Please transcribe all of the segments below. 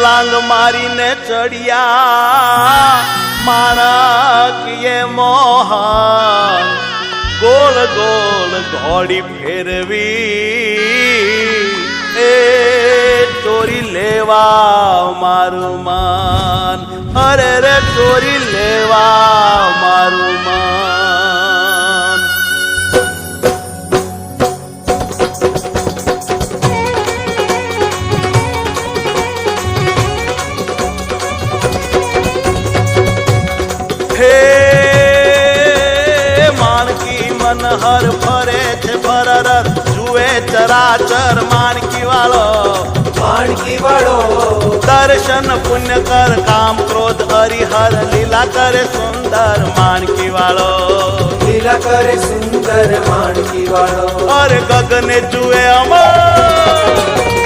છલાંગ મારીને ચડિયા. મારા કિયે મોહન, ગોળ ગોળ ઘોડી ફેરવી. એ ચોરી લેવા મારું માન. અરે રે, ચોરી લેવા મારું માન. હે માણકી મનહર ફરે છે ફરર જુએ ચરાચર માણકી વાળો. માણકી વાળો. દર્શન પુણ્ય કર કામ ક્રોધ હરિહર લીલા કરે સુંદર માણકી વાળો. લીલા કરે સુંદર માણકી વાળો. અરે ગગને જુએ અમર.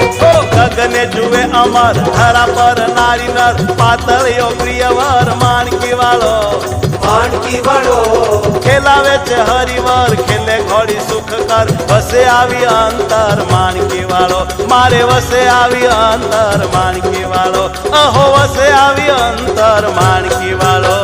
ઓ જુએ અમર ધરા પર નારી નર. પાતળિયો પ્રિયવર માણકી વાળો. માણકી વાળો. ખેલાવે છે હરિવર ખેલે ઘોડી સુખ કર. વસે આવી અંતર માણકી વાળો. મારે વસે આવી અંતર માણકી વાળો. અહો વસે આવી અંતર માણકી વાળો.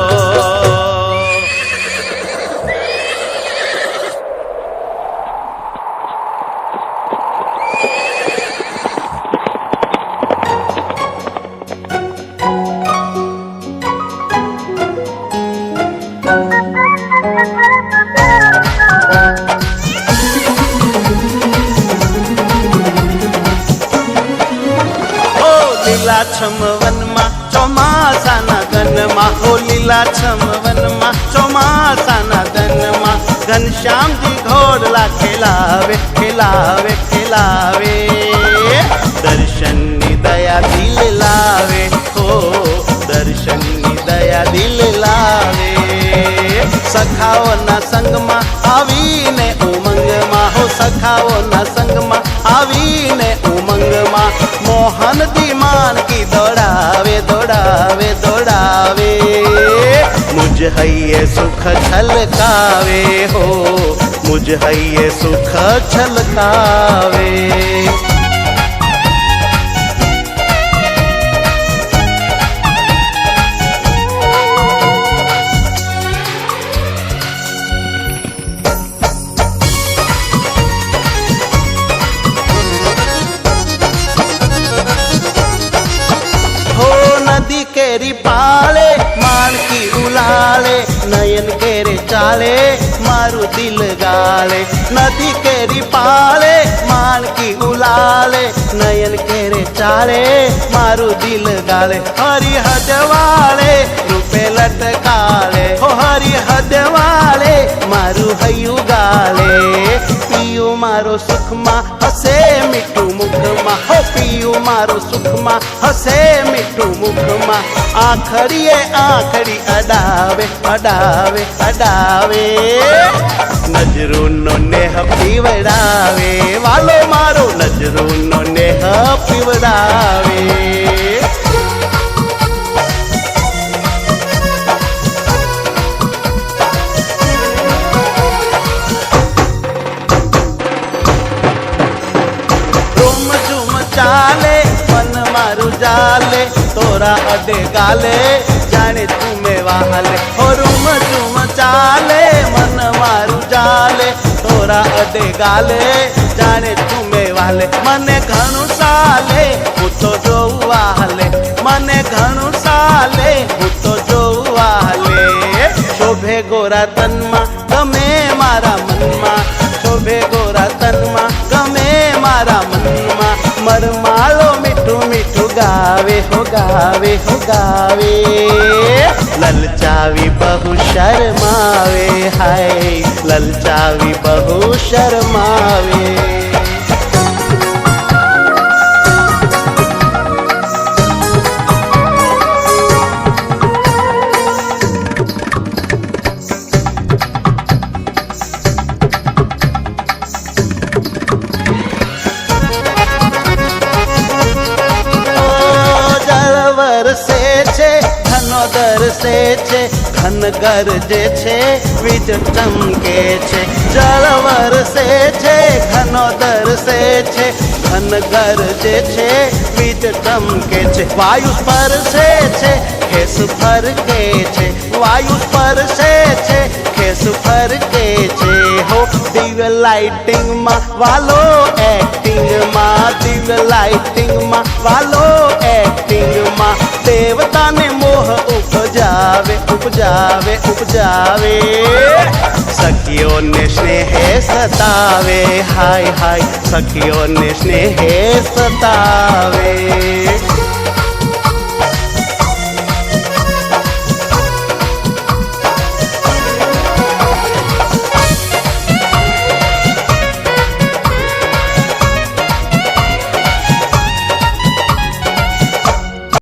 ગનમાં લીલા છમ વનમાં ચોમાસાના ધનમાં ઘનશ્યામજી ઘોડલા ખેલાવે ખેલાવે ખેલાવે. દર્શનની દયા દિલ લાવે, હો, દર્શનની દયા દિલ લાવે. સખાઓના સંગમાં આવીને ઉમંગમાં, હો, સખાઓના સંગમાં દોડાવે મુજ હૈયે સુખ છલકાવે હો મુજ હૈયે સુખ છલકાવે केरी पाले मान की उलाले, नयन केरे चाले, मारू दिल गाले। नदी केरी पाले मान की उलाले, नयन केरे चाले, मारू दिल गाले। हरी हद वाले रूपे लटकाले। ओ हरी हद वाले मारू हयु गाले। पियो मारो सुखमा हसे। મારો સુખમાં હસે મીઠું મુખમાં. આખડીએ આખડી અડાવે અડાવે અડાવે. નજરૂનો નેહ પીવડાવે, વાલો મારો નજરૂનો નેહ પીવડાવે. ચાલે જાલે, તોરા અડે ગાલે, જાણે તું મે વાહલે. હો રૂમ ઝુમ ચાલે, મન મારું જાલે તોરા અડે ગાલે, જાણે તું મે વાલે મને ઘણું સાલે હું તો જોઉં વાહલે. મને ઘણું સાલે હું તો જોઉં વાહલે. શોભે ગોરા તનમાં તમે મારા મનમાં. હો ગાવે હો ગાવે. લલચાવી બહુ શરમાવે હાય. લલચાવી બહુ શરમાવે. વરસે છે ઘન ગરજે છે, વીજ ચમકે છે. જળ વરસે છે ઘનો દરસે છે ઘન ગરજે છે, વીજ ચમકે છે. વાયુ સ્પર્શે છે, ખેસ ફરકે છે. વાયુ સ્પર્શે છે, ખેસ ફરકે છે. હો, દિવ્ય લાઇટિંગમાં વાલો એક્ટિંગમાં, દિવ્ય લાઇટિંગમાં વાલો એક્ટિંગમાં. દેવતાને મોહ ઉપજાવે ઉપજાવે ઉપજાવે. સખીઓને સ્નેહે સતાવે. હાય હાય સખીઓને સ્નેહે સતાવે.